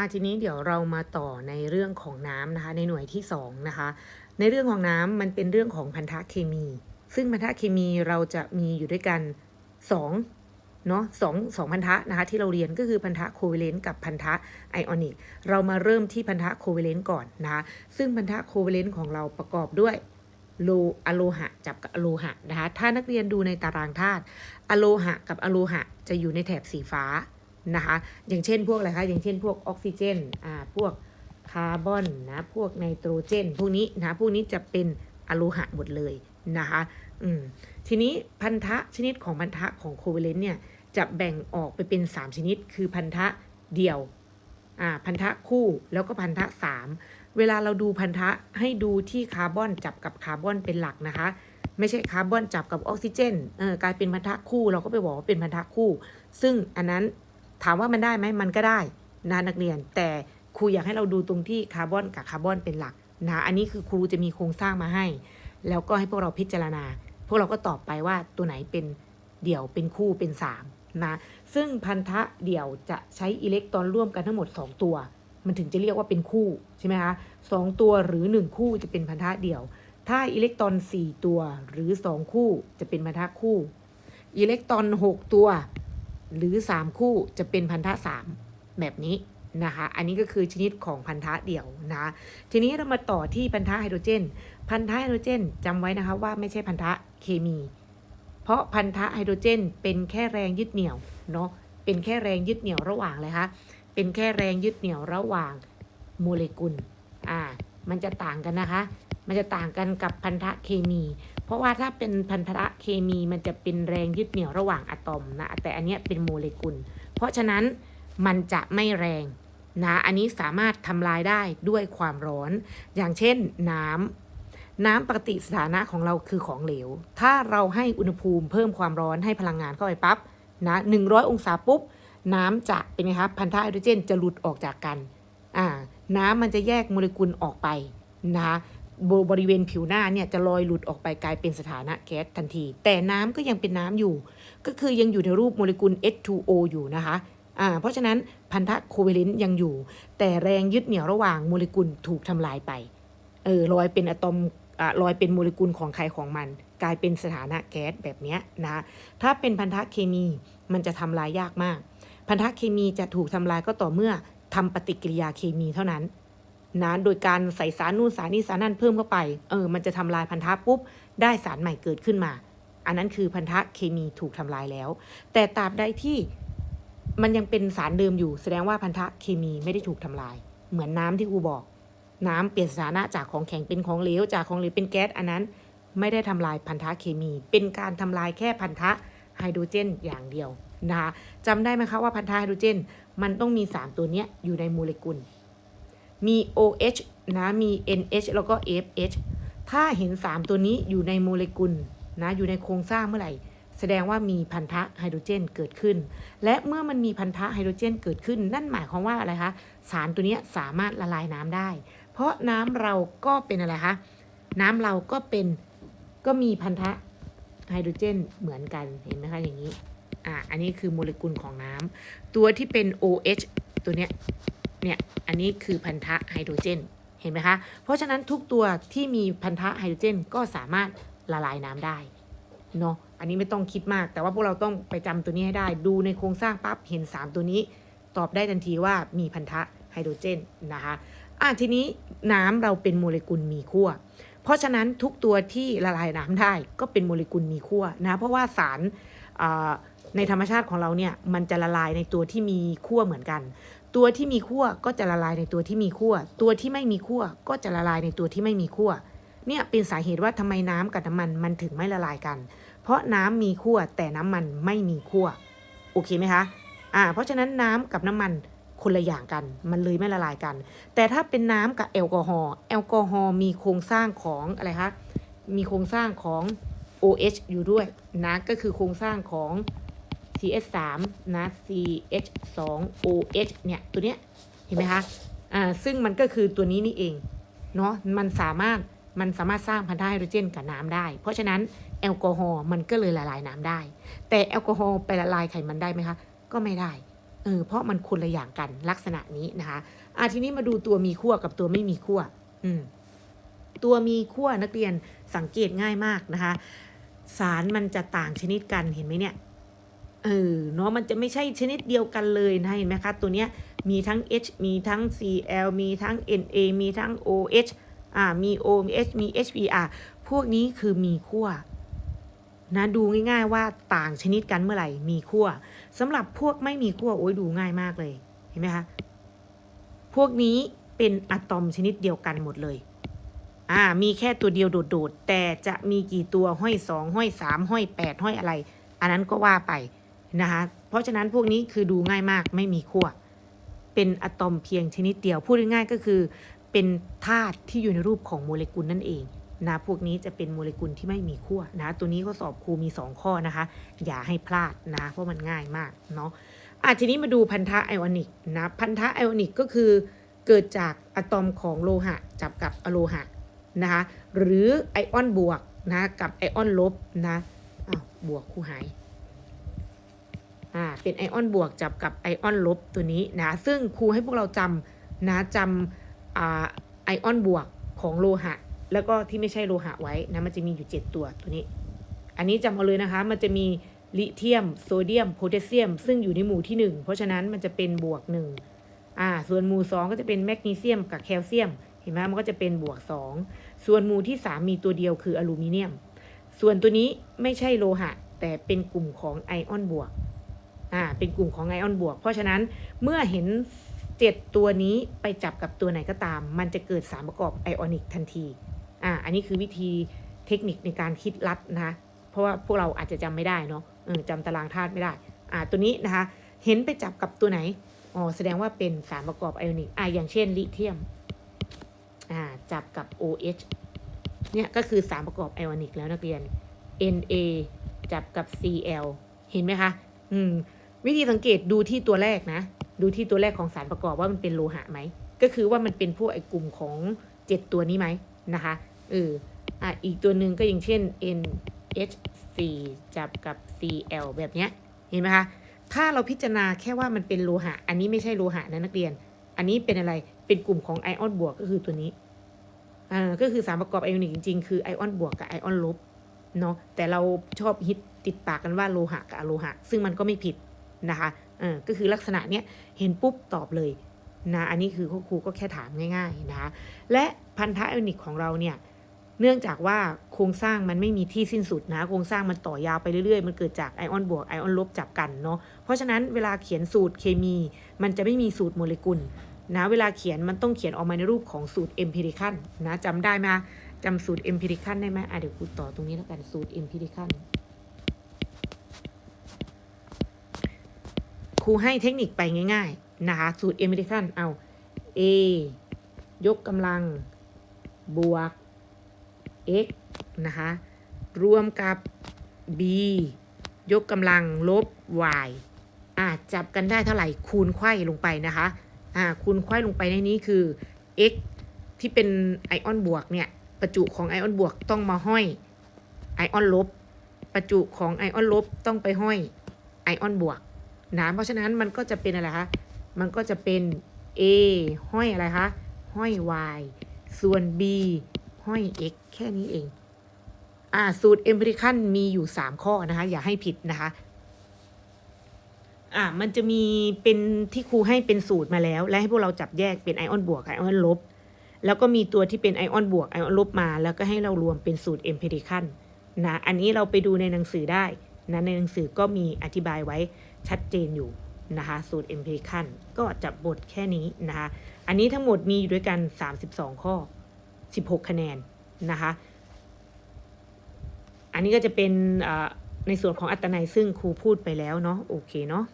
อะทีนี้เดี๋ยวเรามาต่อในเรื่องของน้ำนะคะ ในหน่วยที่2นะคะ ในเรื่องของน้ำมันเป็นเรื่องของพันธะเคมี ซึ่งพันธะเคมีเราจะมีอยู่ด้วยกัน2เนาะสองสองพันธะนะคะที่เราเรียนก็คือพันธะโคเวเลนต์กับพันธะไอออนิกเรามาเริ่มที่พันธะโคเวเลนต์ก่อนนะคะซึ่งพันธะโคเวเลนต์ของเราประกอบด้วยโลอะโลหะจับกับอะโลหะนะคะถ้านักเรียนดูในตารางธาตุอะโลหะกับอะโลหะจะอยู่ในแถบสีฟ้า นะคะอย่างเช่นพวกอะไรคะอย่างเช่นพวกออกซิเจนอ่าพวกคาร์บอนนะพวกไนโตรเจน พวกนี้นะพวกนี้จะเป็นอะโลหะหมดเลยนะคะอืมทีนี้พันธะชนิดของพันธะของโคเวเลนต์เนี่ยจะแบ่งออกไปเป็น 3 ชนิด คือพันธะเดี่ยวอ่าพันธะคู่แล้วก็พันธะ 3 เวลาเราดูพันธะให้ดูที่คาร์บอนจับกับคาร์บอนเป็นหลักนะคะ ไม่ใช่คาร์บอนจับกับออกซิเจนเออกลายเป็นพันธะคู่ เราก็ไปบอกว่าเป็นพันธะคู่ ซึ่งอันนั้น ถามว่ามันได้ไหมมันก็ได้นะนักเรียน แต่ครูอยากให้เราดูตรงที่คาร์บอนกับคาร์บอนเป็นหลักนะอันนี้คือครูจะมีโครงสร้างมาให้ แล้วก็ให้พวกเราพิจารณา พวกเราก็ตอบไปว่าตัวไหนเป็นเดี่ยวเป็นคู่เป็น3นะซึ่งพันธะเดี่ยวจะใช้อิเล็กตรอนร่วมกันทั้งหมด 2 ตัว มันถึงจะเรียกว่าเป็นคู่ใช่ไหมคะสองตัวหรือ 1 คู่จะเป็นพันธะเดี่ยว ถ้าอิเล็กตรอน 4 ตัวหรือ 2 คู่จะเป็นพันธะคู่ อิเล็กตรอน 6 ตัว หรือ 3 คู่จะเป็นพันธะ 3 แบบนี้นะคะ อันนี้ก็คือชนิดของพันธะเดี่ยวนะ ทีนี้เรามาต่อที่พันธะไฮโดรเจน พันธะไฮโดรเจนจำไว้นะคะว่าไม่ใช่พันธะเคมี เพราะพันธะไฮโดรเจน เป็นแค่แรงยึดเหนี่ยวเนาะ เป็นแค่แรงยึดเหนี่ยวระหว่างเลยคะเป็นแค่แรงยึดเหนี่ยวระหว่างโมเลกุล อ่า มันจะต่างกันนะคะ มันจะต่างกันกับพันธะเคมี ราะว่าถ้าเป็นพันธะเคมีมันจะเป็นแรงยึดเหนี่ยวระหว่างอะตอมนะ แต่อันนี้เป็นโมเลกุล เพราะฉะนั้นมันจะไม่แรงนะ อันนี้สามารถทำลายได้ด้วยความร้อน อย่างเช่นน้ำ น้ำปกติสถานะของเราคือของเหลว ถ้าเราให้อุณหภูมิเพิ่มความร้อนให้พลังงานเข้าไปปั๊บนะ100 องศาปุ๊บ น้ำจะเป็นไงคะพันธะไฮโดรเจนจะหลุดออกจากกัน อ่า น้ำมันจะแยกโมเลกุลออกไปนะ บบริเวณผิวหน้าเนี่ยจะลอยหลุดออกไปกลายเป็นสถานะแก๊สทันที แต่น้ำก็ยังเป็นน้ำอยู่ ก็คือยังอยู่ในรูปโมเลกุล H2O อยู่นะคะอ่าเพราะฉะนั้นพันธะโคเวเลนต์ยังอยู่ แต่แรงยึดเหนี่ยวระหว่างโมเลกุลถูกทำลายไปเออลอยเป็นอะตอมอลอยเป็นโมเลกุลของใครของมัน กลายเป็นสถานะแก๊สแบบนี้นะถ้าเป็นพันธะเคมีมันจะทำลายยากมาก พันธะเคมีจะถูกทำลายก็ต่อเมื่อทำปฏิกิริยาเคมีเท่านั้น นะโดยการใส่สารนู่นสารนี่สารนั่นเพิ่มเข้าไป เออ มันจะทำลายพันธะปุ๊บ ได้สารใหม่เกิดขึ้นมา อันนั้นคือพันธะเคมีถูกทำลายแล้ว แต่ตราบใดที่มันยังเป็นสารเดิมอยู่ แสดงว่าพันธะเคมีไม่ได้ถูกทำลาย เหมือนน้ำที่ครูบอก น้ำเปลี่ยนสถานะจากของแข็งเป็นของเหลว จากของเหลวเป็นแก๊ส อันนั้นไม่ได้ทำลายพันธะเคมี เป็นการทำลายแค่พันธะไฮโดรเจนอย่างเดียวนะคะจำได้ไหมคะว่าพันธะไฮโดรเจน มันต้องมี 3 ตัวนี้อยู่ในโมเลกุล มี OH นะ มี NH แล้วก็ FH ถ้าเห็น 3 ตัวนี้อยู่ในโมเลกุลนะ อยู่ในโครงสร้างเมื่อไหร่ แสดงว่ามีพันธะไฮโดรเจนเกิดขึ้น และเมื่อมันมีพันธะไฮโดรเจนเกิดขึ้น นั่นหมายความว่าอะไรคะ สารตัวนี้สามารถละลายน้ำได้ เพราะน้ำเราก็เป็นอะไรคะ น้ำเราก็เป็น ก็มีพันธะไฮโดรเจนเหมือนกัน เห็นไหมคะอย่างนี้ อ่าอันนี้คือโมเลกุลของน้ำตัวที่เป็น OH ตัวเนี้ย เนี่ย อันนี้คือพันธะไฮโดรเจน เห็นไหมคะ เพราะฉะนั้นทุกตัวที่มีพันธะไฮโดรเจน ก็สามารถละลายน้ำได้เนาะ อันนี้ไม่ต้องคิดมาก แต่ว่าพวกเราต้องไปจำตัวนี้ให้ได้ ดูในโครงสร้างปั๊บเห็น 3 ตัวนี้ ตอบได้ทันทีว่ามีพันธะไฮโดรเจนนะคะอะทีนี้น้ำเราเป็นโมเลกุลมีขั้ว เพราะฉะนั้นทุกตัวที่ละลายน้ำได้ก็เป็นโมเลกุลมีขั้วนะ เพราะว่าสารในธรรมชาติของเราเนี่ยมันจะละลายในตัวที่มีขั้วเหมือนกัน ตัวที่มีขั้วก็จะละลายในตัวที่มีขั้วตัวที่ไม่มีขั้วก็จะละลายในตัวที่ไม่มีขั้วเนี่ยเป็นสาเหตุว่าทำไมน้ำกับน้ำมันมันถึงไม่ละลายกัน เพราะน้ำมีขั้วแต่น้ำมันไม่มีขั้วโอเคไหมคะอ่าเพราะฉะนั้นน้ำกับน้ำมันคนละอย่างกัน มันเลยไม่ละลายกัน แต่ถ้าเป็นน้ำกับแอลกอฮอล์แอลกอฮอล์มีโครงสร้างของอะไรคะมีโครงสร้างของ OH อยู่ด้วยนะก็คือโครงสร้างของ CH3 นะ CH2OH เนี่ยตัวเนี้ยเห็นไหมคะอ่าซึ่งมันก็คือตัวนี้นี่เองเนาะมันสามารถมันสามารถสร้างพันธะไฮโดรเจนกับน้ำได้ เพราะฉะนั้นแอลกอฮอล์มันก็เลยละลายน้ำได้ แต่แอลกอฮอล์ไปละลายไขมันได้ไหมคะ ก็ไม่ได้เออเพราะมันคนละอย่างกันลักษณะนี้นะคะอะทีนี้มาดูตัวมีขั้วกับตัวไม่มีขั้วอืมตัวมีขั้วนักเรียนสังเกตง่ายมากนะคะ สารมันจะต่างชนิดกันเห็นไหมเนี่ย เออเนาะมันจะไม่ใช่ชนิดเดียวกันเลยนะเห็นไหมคะตัวเนี้ยมีทั้ง H มีทั้ง Cl มีทั้ง Na มีทั้ง OH อ่ามี O มี H มี HBr พวกนี้คือมีขั้วนะดูง่ายๆว่าต่างชนิดกันเมื่อไหร่มีขั้วสำหรับพวกไม่มีขั้วโอ้ยดูง่ายมากเลยเห็นไหมคะพวกนี้เป็นอะตอมชนิดเดียวกันหมดเลยอ่ามีแค่ตัวเดียวโดดๆแต่จะมีกี่ตัวห้อยสองห้อยสามห้อยแปดห้อยอะไร อันนั้นก็ว่าไป นะคะ เพราะฉะนั้นพวกนี้คือดูง่ายมากไม่มีขั้ว เป็นอะตอมเพียงชนิดเดียว พูดง่ายๆก็คือเป็นธาตุที่อยู่ในรูปของโมเลกุลนั่นเองนะพวกนี้จะเป็นโมเลกุลที่ไม่มีขั้วนะ ตัวนี้ก็สอบครูมี 2 ข้อนะคะ อย่าให้พลาดนะเพราะมันง่ายมากเนาะอะทีนี้มาดูพันธะไอออนิกนะพันธะไอออนิกก็คือเกิดจากอะตอมของโลหะ จับกับอะโลหะนะคะหรือไอออนบวกนะกับไอออนลบนะอ้าวบวกคู่หาย อ่าเป็นไอออนบวกจับกับไอออนลบตัวนี้นะซึ่งครูให้พวกเราจำนะจำอ่าไอออนบวกของโลหะ แล้วก็ที่ไม่ใช่โลหะไว้นะมันจะมีอยู่ 7 ตัวตัวนี้ อันนี้จำเอาเลยนะคะ มันจะมีลิเธียมโซเดียมโพแทสเซียม ซึ่งอยู่ในหมู่ที่ 1 เพราะฉะนั้นมันจะเป็นบวก1อ่าส่วนหมู่ 2 ก็จะเป็นแมกนีเซียมกับแคลเซียม เห็นไหมมันก็จะเป็นบวก 2 ส่วนหมู่ที่ 3 มีตัวเดียวคืออลูมิเนียม ส่วนตัวนี้ไม่ใช่โลหะ แต่เป็นกลุ่มของไอออนบวก อ่าเป็นกลุ่มของไอออนบวก เพราะฉะนั้นเมื่อเห็นเจ็ดตัวนี้ไปจับกับตัวไหนก็ตาม มันจะเกิดสารประกอบไอออนิกทันทีอ่าอันนี้คือวิธีเทคนิคในการคิดลัดนะคะเพราะว่าพวกเราอาจจะจำไม่ได้เนาะจำตารางธาตุไม่ได้อ่าตัวนี้นะคะเห็นไปจับกับตัวไหนอ๋อแสดงว่าเป็นสารประกอบไอออนิกอ่าอย่างเช่นลิเธียมอ่าจับกับ OH เนี่ยก็คือสารประกอบไอออนิกแล้วนักเรียน Na จับกับ Cl เห็นไหมคะ อืม วิธีสังเกตดูที่ตัวแรกนะ ดูที่ตัวแรกของสารประกอบว่ามันเป็นโลหะไหม ก็คือว่ามันเป็นพวกไอกลุ่มของเจ็ดตัวนี้ไหมนะคะเอออะอีกตัวหนึ่งก็อย่างเช่น NH4 จับกับ Cl แบบเนี้ยเห็นไหมคะถ้าเราพิจารณาแค่ว่ามันเป็นโลหะ อันนี้ไม่ใช่โลหะนะนักเรียน อันนี้เป็นอะไรเป็นกลุ่มของไอออนบวกก็คือตัวนี้อ่าก็คือสารประกอบไอออนิกจริงๆ คือไอออนบวกกับไอออนลบเนาะแต่เราชอบฮิตติดปากกันว่าโลหะกับอโลหะ ซึ่งมันก็ไม่ผิด นะคะเออก็คือลักษณะเนี้ยเห็นปุ๊บตอบเลยนะอันนี้คือครูก็แค่ถามง่ายๆนะคะและพันธะไอออนิกของเราเนี่ยเนื่องจากว่าโครงสร้างมันไม่มีที่สิ้นสุดนะโครงสร้างมันต่อยาวไปเรื่อยๆ มันเกิดจากไอออนบวกไอออนลบจับกันเนาะเพราะฉะนั้นเวลาเขียนสูตรเคมี มันจะไม่มีสูตรโมเลกุลนะเวลาเขียนมันต้องเขียนออกมาในรูปของสูตรเอมพิริคันนะจำได้ไหมจำสูตรเอมพิริคันได้ไหมอะเดี๋ยวครูต่อตรงนี้แล้วกันสูตรเอมพิริคัน ครูให้เทคนิคไปง่ายๆนะคะสูตรเอมพิริคันเอา A ยกกำลังบวก x นะคะรวมกับ b ยกกำลังลบ y อ่าจับกันได้เท่าไหร่คูณไขว้ลงไปนะคะอ่าคูณไขว้ลงไปในนี้คือ x ที่เป็นไอออนบวกเนี่ยประจุของไอออนบวกต้องมาห้อยไอออนลบ ประจุของไอออนลบต้องไปห้อยไอออนบวก นะเพราะฉะนั้นมันก็จะเป็นอะไรคะ มันก็จะเป็น a ห้อยอะไรคะ ห้อย y ส่วน b ห้อย x แค่นี้เอง อ่า สูตร empirical มีอยู่ 3 ข้อนะคะ อย่าให้ผิดนะคะ อ่า มันจะมีเป็นที่ครูให้เป็นสูตรมาแล้ว และให้พวกเราจับแยกเป็นไอออนบวกไอออนลบ แล้วก็มีตัวที่เป็นไอออนบวกไอออนลบมา แล้วก็ให้เรารวมเป็นสูตร empirical นะ อันนี้เราไปดูในหนังสือได้ นะในหนังสือก็มีอธิบายไว้ชัดเจนอยู่นะคะสูตร empirical ก็จะบบทแค่นี้นะคะอันนี้ทั้งหมดมีอยู่ด้วยกัน 32 ข้อ 16 คะแนนนะคะอันนี้ก็จะเป็นในส่วนของอัตนัยซึ่งครูพูดไปแล้วเนาะโอเคเนาะ